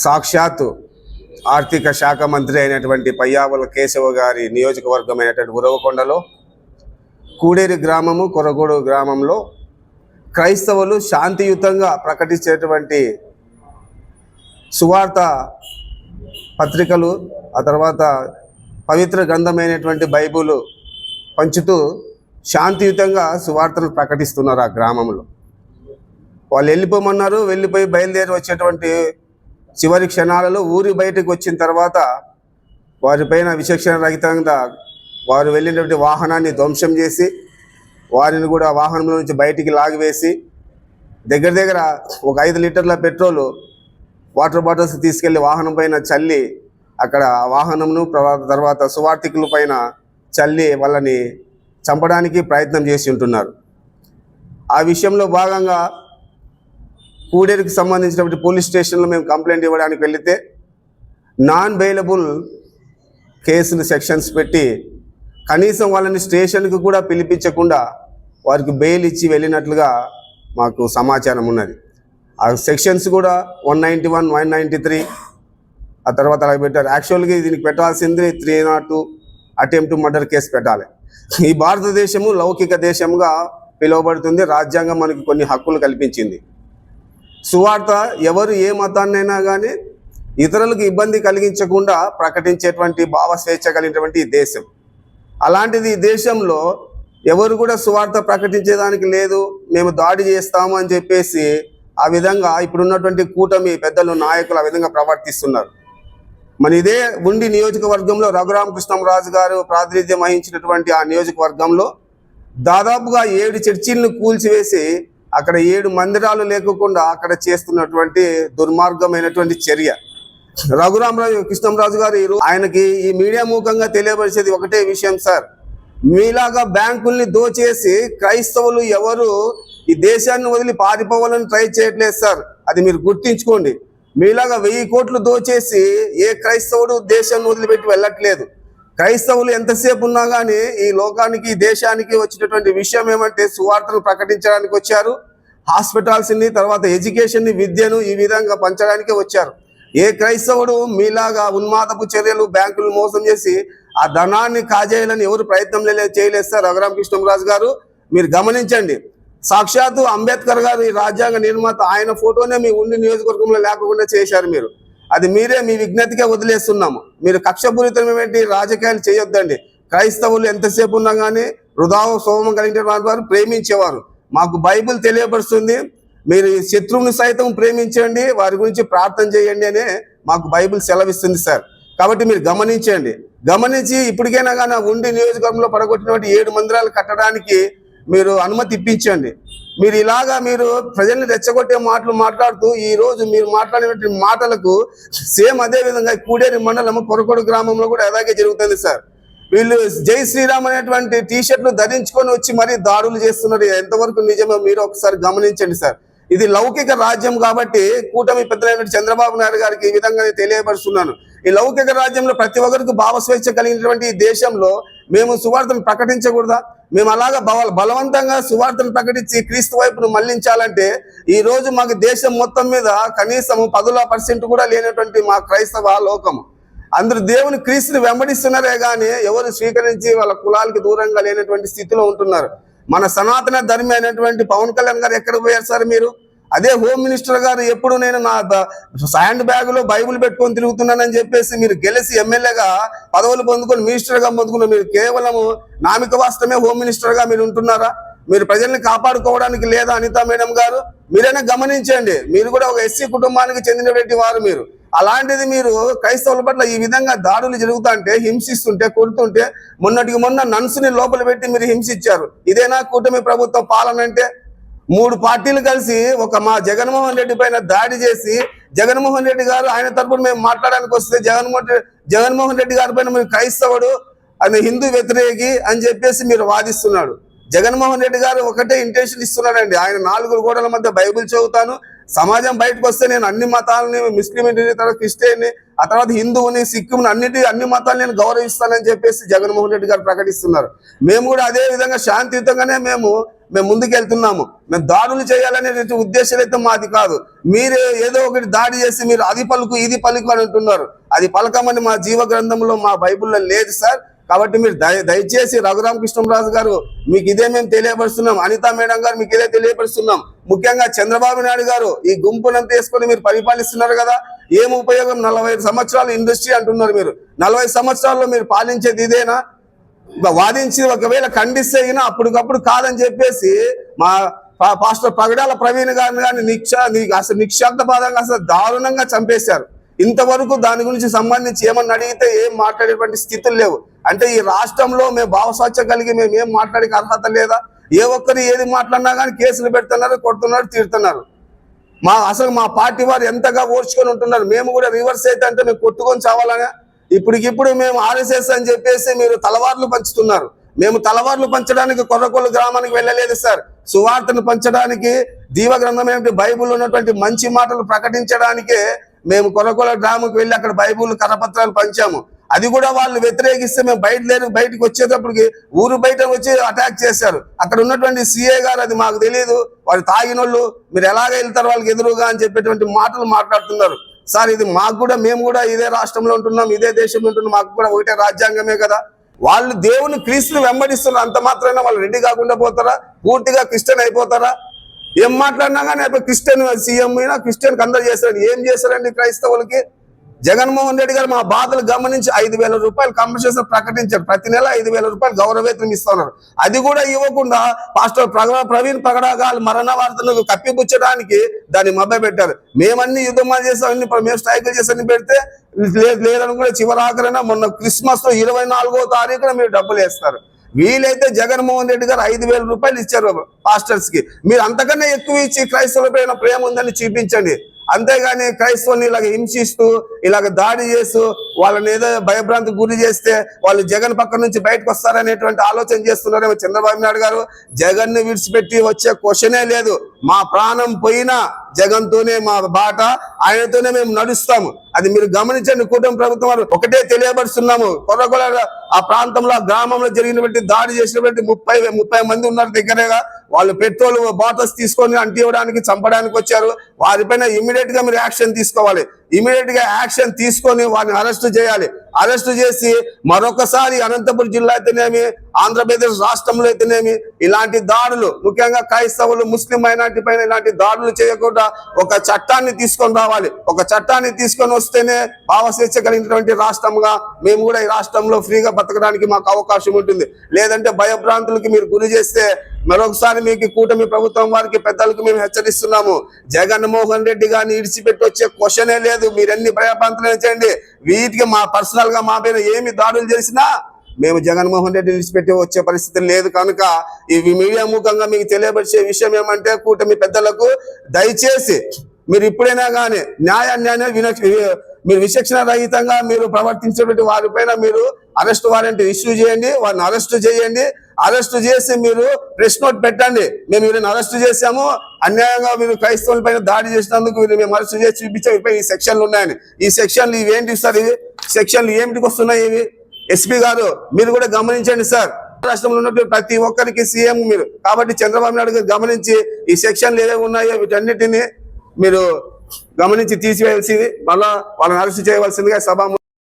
సాక్షాత్తు ఆర్థిక శాఖ మంత్రి అయినటువంటి పయ్యావుల కేశవ గారి నియోజకవర్గం అయినటువంటి ఉరవకొండలో కూడేరు గ్రామము కొరగూడు గ్రామంలో క్రైస్తవులు శాంతియుతంగా ప్రకటించేటువంటి సువార్త పత్రికలు ఆ తర్వాత పవిత్ర గ్రంథమైనటువంటి బైబుల్ పంచుతూ శాంతియుతంగా సువార్తను ప్రకటిస్తున్నారు ఆ గ్రామంలో. వాళ్ళు వెళ్ళిపోమన్నారు వెళ్ళిపోయి బయలుదేరి వచ్చేటువంటి చివరి క్షణాలలో ఊరి బయటకు వచ్చిన తర్వాత వారిపైన విచక్షణ రహితంగా వారు వెళ్ళినటువంటి వాహనాన్ని ధ్వంసం చేసి వారిని కూడా వాహనంలో నుంచి బయటికి లాగివేసి దగ్గర దగ్గర ఒక ఐదు లీటర్ల పెట్రోలు వాటర్ బాటిల్స్ తీసుకెళ్ళి వాహనం పైన చల్లి అక్కడ వాహనమును వాహనంను తర్వాత తర్వాత సువార్థికుల పైన చల్లి వాళ్ళని చంపడానికి ప్రయత్నం చేసి ఉంటున్నారు. ఆ విషయంలో భాగంగా కూడేరుకి సంబంధించినటువంటి పోలీస్ స్టేషన్లో మేము కంప్లైంట్ ఇవ్వడానికి వెళితే నాన్ బెయిలబుల్ కేసులు సెక్షన్స్ పెట్టి కనీసం వాళ్ళని స్టేషన్కి కూడా పిలిపించకుండా వారికి బెయిల్ ఇచ్చి వెళ్ళినట్లుగా మాకు సమాచారం ఉన్నది. ఆ సెక్షన్స్ కూడా one ninety one one ninety three ఆ తర్వాత అలా పెట్టారు. యాక్చువల్గా దీనికి పెట్టాల్సింది three not two attempt murder case పెట్టాలి. ఈ భారతదేశము లౌకిక దేశంగా పిలువబడుతుంది. రాజ్యాంగం మనకి కొన్ని హక్కులు కల్పించింది. సువార్త ఎవరు ఏ మతాన్నైనా కానీ ఇతరులకు ఇబ్బంది కలిగించకుండా ప్రకటించేటువంటి భావ స్వేచ్ఛ కలిగినటువంటి దేశం. అలాంటిది ఈ దేశంలో ఎవరు కూడా సువార్త ప్రకటించేదానికి లేదు మేము దాడి చేస్తాము అని చెప్పేసి ఆ విధంగా ఇప్పుడున్నటువంటి కూటమి పెద్దలు నాయకులు ఆ విధంగా ప్రవర్తిస్తున్నారు. మరి ఇదే ఉండి నియోజకవర్గంలో రఘురామకృష్ణరాజు గారు ప్రాతినిధ్యం వహించినటువంటి ఆ నియోజకవర్గంలో దాదాపుగా ఏడు చర్చిలను కూల్చివేసి అక్కడ ఏడు మందిరాలు లేకుండా అక్కడ చేస్తున్నటువంటి దుర్మార్గమైనటువంటి చర్య. రఘురామరాజు కృష్ణంరాజు గారు ఆయనకి ఈ మీడియా మూకంగా తెలియపరిచేది ఒకటే విషయం సార్. మీలాగా బ్యాంకుల్ని దోచేసి క్రైస్తవులు ఎవరు ఈ దేశాన్ని వదిలి పారిపోవాలని ట్రై చేయట్లేదు సార్. అది మీరు గుర్తించుకోండి. మీలాగా వెయ్యి కోట్లు దోచేసి ఏ క్రైస్తవుడు దేశాన్ని వదిలిపెట్టి వెళ్ళట్లేదు. క్రైస్తవులు ఎంతసేపు ఉన్నా కానీ ఈ లోకానికి దేశానికి వచ్చినటువంటి విషయం ఏమంటే సువార్తను ప్రకటించడానికి వచ్చారు. హాస్పిటల్స్ని తర్వాత ఎడ్యుకేషన్ని విద్యను ఈ విధంగా పంచడానికి వచ్చారు. ఏ క్రైస్తవుడు మీలాగా ఉన్మాదపు చర్యలు బ్యాంకులు మోసం చేసి ఆ ధనాన్ని కాజేయాలని ఎవరు ప్రయత్నం చేయలేదు సార్ రఘురామకృష్ణరాజు గారు. మీరు గమనించండి. సాక్షాత్తు అంబేద్కర్ గారు ఈ రాజ్యాంగ నిర్మాత ఆయన ఫోటోనే మీ ఉండి నియోజకవర్గంలో లేకుండా చేశారు మీరు. అది మీరే మీ విజ్ఞతకే వదిలేస్తున్నాము. మీరు కక్షపూరితమైనటువంటి రాజకీయాలు చేయొద్దండి. క్రైస్తవులు ఎంతసేపు ఉన్నా కానీ వృధా సోమం కలిగిన వారు ప్రేమించేవారు. మాకు బైబిల్ తెలియపరుస్తుంది. మీరు శత్రువుని సైతం ప్రేమించండి. వారి గురించి ప్రార్థన చేయండి అని మాకు బైబిల్ సెలవిస్తుంది సార్. కాబట్టి మీరు గమనించండి. గమనించి ఇప్పటికైనా కానీ ఉండి నియోజకవర్గంలో పడగొట్టినటువంటి ఏడు మందిరాలు కట్టడానికి మీరు అనుమతి ఇప్పించండి. మీరు ఇలాగా మీరు ప్రజల్ని రెచ్చగొట్టే మాటలు మాట్లాడుతూ ఈ రోజు మీరు మాట్లాడినటువంటి మాటలకు సేమ్ అదే విధంగా కూడేరి మండలం కొరకొడు గ్రామంలో కూడా అలాగే జరుగుతుంది సార్. వీళ్ళు జై శ్రీరామ్ అనేటువంటి టీ షర్ట్లు ధరించుకొని వచ్చి మరీ దాడులు చేస్తున్నారు. ఎంతవరకు నిజమో మీరు ఒకసారి గమనించండి సార్. ఇది లౌకిక రాజ్యం కాబట్టి కూటమి పెద్దలైన చంద్రబాబు నాయుడు గారికి ఈ విధంగా నేను తెలియపరుస్తున్నాను. ఈ లౌకిక రాజ్యంలో ప్రతి ఒక్కరికి భావ స్వేచ్ఛ కలిగినటువంటి ఈ దేశంలో మేము సువార్తను ప్రకటించకూడదా? మేము అలాగా బల బలవంతంగా సువార్తను ప్రకటించి క్రీస్తు వైపును మళ్ళించాలంటే ఈ రోజు మాకు దేశం మొత్తం మీద కనీసం పదుల పర్సెంట్ కూడా లేనటువంటి మా క్రైస్తవ లోకం. అందరు దేవుని క్రీస్తుని వెంబడిస్తున్నారే కానీ ఎవరు స్వీకరించి వాళ్ళ కులాలకి దూరంగా లేనటువంటి స్థితిలో ఉంటున్నారు. మన సనాతన ధర్మి అయినటువంటి పవన్ కళ్యాణ్ గారు ఎక్కడ పోయారు సార్ మీరు? అదే హోమ్ మినిస్టర్ గారు ఎప్పుడు నేను నా హ్యాండ్ బ్యాగ్లో బైబుల్ పెట్టుకొని తిరుగుతున్నానని చెప్పేసి మీరు గెలిచి ఎమ్మెల్యేగా పదవులు పొందుకొని మినిస్టర్గా పొందుకున్న మీరు కేవలం నామిక వాస్తవమే హోమ్ మినిస్టర్గా మీరు ఉంటున్నారా? మీరు ప్రజల్ని కాపాడుకోవడానికి లేదా అనితా మేడం గారు? మీరైనా గమనించండి మీరు కూడా ఒక ఎస్సీ కుటుంబానికి చెందినటువంటి వారు మీరు. అలాంటిది మీరు క్రైస్తవుల పట్ల ఈ విధంగా దాడులు జరుగుతుంటే హింసిస్తుంటే కొడుతుంటే మొన్నటికి మొన్న నన్సుని లోపల పెట్టి మీరు హింసించారు. ఇదేనా కూటమి ప్రభుత్వ పాలన అంటే? మూడు పార్టీలు కలిసి ఒక మా జగన్మోహన్ రెడ్డి పైన దాడి చేసి జగన్మోహన్ రెడ్డి గారు ఆయన తరపున మేము మాట్లాడడానికి వస్తే జగన్మోహన్ రెడ్డి జగన్మోహన్ రెడ్డి గారి పైన మీరు క్రైస్తవుడు అని హిందూ వ్యతిరేకి అని చెప్పేసి మీరు వాదిస్తున్నాడు. జగన్మోహన్ రెడ్డి గారు ఒకటే ఇంటెన్షన్ ఇస్తున్నాడండి. ఆయన నాలుగు గోడల మధ్య బైబిల్ చదువుతాను. సమాజం బయటకు వస్తే నేను అన్ని మతాలని ముస్లింని తర్వాత క్రిస్టియన్ని ఆ తర్వాత హిందువుని సిక్కుని అన్నిటి అన్ని మతాలు నేను గౌరవిస్తానని చెప్పేసి జగన్మోహన్ రెడ్డి గారు ప్రకటిస్తున్నారు. మేము కూడా అదే విధంగా శాంతియుతంగానే మేము మేము ముందుకు వెళ్తున్నాము మేము దాడులు చేయాలనేటువంటి ఉద్దేశం అయితే మాది కాదు. మీరే ఏదో ఒకటి దాడి చేసి మీరు అది పలుకు ఇది పలుకు అని అంటున్నారు. అది పలకమని మా జీవ గ్రంథంలో మా బైబిల్లో లేదు సార్. కాబట్టి మీరు దయ దయచేసి రఘురామకృష్ణరాజు గారు మీకు ఇదే మేము తెలియపరుస్తున్నాం. అనితా మేడం గారు మీకు ఇదే తెలియపరుస్తున్నాం. ముఖ్యంగా చంద్రబాబు నాయుడు గారు ఈ గుంపునంతా వేసుకొని మీరు పరిపాలిస్తున్నారు కదా. ఏం ఉపయోగం? నలభై ఐదు సంవత్సరాలు ఇండస్ట్రీ అంటున్నారు మీరు. నలభై సంవత్సరాల్లో మీరు పాలించేది ఇదేనా? వాదించి ఒకవేళ ఖండిస్తే అయినా అప్పటికప్పుడు కాదని చెప్పేసి మా పాస్టర్ పగడాల ప్రవీణ్ గారిని కానీ నిక్ష అసలు నిక్షార్థపాదంగా అసలు దారుణంగా చంపేశారు. ఇంతవరకు దాని గురించి సంబంధించి ఏమన్నా అడిగితే ఏం మాట్లాడేటువంటి స్థితులు లేవు. అంటే ఈ రాష్ట్రంలో మేము భావస్వాచ్య కలిగి మేము ఏం మాట్లాడే అర్హత లేదా? ఏ ఒక్కరు ఏది మాట్లాడినా కానీ కేసులు పెడుతున్నారు కొడుతున్నారు తీరుతున్నారు. మా అసలు మా పార్టీ వారు ఎంతగా ఓర్చుకొని ఉంటున్నారు? మేము కూడా రివర్స్ అయితే అంటే మేము కొట్టుకొని చావాలనే ఇప్పటికిప్పుడు మేము ఆర్ఎస్ఎస్ అని చెప్పేసి మీరు తలవార్లు పంచుతున్నారు. మేము తలవార్లు పంచడానికి కొర్రకొల్లు గ్రామానికి వెళ్ళలేదు సార్. సువార్తను పంచడానికి దీవ గ్రంథం ఏమిటి? బైబిల్ ఉన్నటువంటి మంచి మాటలు ప్రకటించడానికే మేము కొర్రకొల్ల గ్రామంకి వెళ్ళి అక్కడ బైబిల్ కరపత్రాలు పంచాము. అది కూడా వాళ్ళు వ్యతిరేకిస్తే మేము బయట లేని బయటకు వచ్చేటప్పటికి ఊరు బయట వచ్చి అటాక్ చేశారు. అక్కడ ఉన్నటువంటి సిఏ గారు అది మాకు తెలియదు వాళ్ళు తాగినోళ్ళు మీరు ఎలాగ వెళ్తారు వాళ్ళకి ఎదురుగా అని చెప్పేటువంటి మాటలు మాట్లాడుతున్నారు. సార్ ఇది మాకు కూడా మేము కూడా ఇదే రాష్ట్రంలో ఉంటున్నాం ఇదే దేశంలో ఉంటున్నాం మాకు కూడా ఒకటే రాజ్యాంగమే కదా. వాళ్ళు దేవుని క్రీస్తుని వెంబడిస్తున్నారు అంత మాత్రమే వాళ్ళు రెడీ కాకుండా పోతారా? పూర్తిగా క్రిస్టియన్ అయిపోతారా? ఏం మాట్లాడినా కానీ క్రిస్టియన్ సీఎం అయినా క్రిస్టియన్ అందరు చేశారు ఏం చేస్తారండి క్రైస్తవులకి? జగన్మోహన్ రెడ్డి గారు మా బాధలు గమనించి ఐదు వేల రూపాయలు కంపెన్సేషన్ ప్రకటించారు. ప్రతి నెల ఐదు వేల రూపాయలు గౌరవేతనం ఇస్తున్నారు అది కూడా ఇవ్వకుండా పాస్టర్ ప్రగ ప్రవీణ్ పగడాగాలు మరణ వార్తలకు కప్పిపుచ్చడానికి దాన్ని మభ్య పెట్టారు మేమన్నీ యుద్ధమాలు చేసాం అన్ని మేము స్ట్రైకులు చేసి పెడితే లేదు లేదని కూడా చివరాఖరిన మొన్న క్రిస్మస్ ఇరవై నాలుగో తారీఖున మీరు డబ్బులు వేస్తారు. వీలైతే జగన్మోహన్ రెడ్డి గారు ఐదు వేల రూపాయలు ఇచ్చారు పాస్టర్స్కి మీరు అంతకన్నా ఎక్కువ ఇచ్చి క్రైస్తవులపైన ప్రేమ ఉందని చూపించండి. అంతేగాని క్రైస్తవుని ఇలాగ హింసిస్తూ ఇలాగ దాడి చేస్తూ వాళ్ళని ఏదో భయభ్రాంతి గురి చేస్తే వాళ్ళు జగన్ పక్క నుంచి బయటకు వస్తారనేటువంటి ఆలోచన చేస్తున్నారేమో చంద్రబాబు నాయుడు గారు. జగన్ని విడిచిపెట్టి వచ్చే క్వశ్చనే లేదు. మా ప్రాణం పోయినా జగన్తోనే మా బాట ఆయనతోనే మేము నడుస్తాము. అది మీరు గమనించండి కూటమి ప్రభుత్వం వారు ఒకటే తెలియబడుతున్నాము కొర్రకొల ఆ ప్రాంతంలో గ్రామంలో జరిగినటువంటి దాడి చేసినటువంటి ముప్పై ముప్పై మంది ఉన్నారు దగ్గరగా. వాళ్ళు పెట్రోల్ బాటిల్స్ తీసుకొని అంటివ్వడానికి చంపడానికి వచ్చారు. వారిపైన ఇమీడియట్గా మీరు యాక్షన్ తీసుకోవాలి. ఇమీడియట్గా యాక్షన్ తీసుకొని వారిని అరెస్ట్ చేయాలి. అరెస్ట్ చేసి మరొకసారి అనంతపురం జిల్లా అయితేనేమి ఆంధ్రప్రదేశ్ రాష్ట్రంలో అయితేనేమి ఇలాంటి దాడులు ముఖ్యంగా క్రైస్తవులు ముస్లిం మైనార్టీ పైన ఇలాంటి దాడులు చేయకుండా ఒక చట్టాన్ని తీసుకొని రావాలి. ఒక చట్టాన్ని తీసుకొని వస్తేనే భావస్వేచ్ఛ కలిగినటువంటి రాష్ట్రంగా మేము కూడా ఈ రాష్ట్రంలో ఫ్రీగా బతకడానికి మాకు అవకాశం ఉంటుంది. లేదంటే భయభ్రాంతులకి మీరు గురి చేస్తే మరొకసారి మీకు కూటమి ప్రభుత్వం వారికి పెద్దలకు మేము హెచ్చరిస్తున్నాము. జగన్మోహన్ రెడ్డి గారిని ఇడిచిపెట్టి వచ్చే క్వశ్చనే లేదు. మీరు ఎన్ని భయభ్రాంతులు చేయండి. వీటికి మా పర్సనల్గా మా పైన ఏమి దాడులు చేసినా మేము జగన్మోహన్ రెడ్డి విడిచిపెట్టి వచ్చే పరిస్థితి లేదు కనుక ఇవి మీడియా ముఖంగా మీకు తెలియపరిచే విషయం ఏమంటే కూటమి పెద్దలకు దయచేసి మీరు ఇప్పుడైనా కానీ న్యాయాన్ని వినక్ష మీరు విచక్షణ రహితంగా మీరు ప్రవర్తించేటువంటి వారిపైన మీరు అరెస్ట్ వారెంట్ ఇష్యూ చేయండి వారిని అరెస్ట్ చేయండి. అరెస్ట్ చేసి మీరు ప్రెస్ నోట్ పెట్టండి. మేము వీరిని అరెస్ట్ చేశాము. అన్యాయంగా మీరు క్రైస్తవుల పైన దాడి చేసినందుకు వీరిని మేము అరెస్ట్ చేసి చూపించాం ఈ సెక్షన్లు ఉన్నాయని. ఈ సెక్షన్లు ఇవి ఏంటి సార్ ఇవి? సెక్షన్లు ఏమిటికి వస్తున్నాయి ఇవి? ఎస్పీ గారు మీరు కూడా గమనించండి సార్. రాష్ట్రంలో ఉన్నటువంటి ప్రతి ఒక్కరికి సీఎం మీరు. కాబట్టి చంద్రబాబు నాయుడు గారు గమనించి ఈ సెక్షన్లు ఏవే ఉన్నాయో వీటన్నిటిని మీరు గమనించి తీసివేయాల్సింది. మళ్ళా వాళ్ళని అరెస్ట్ చేయవలసిందిగా సభ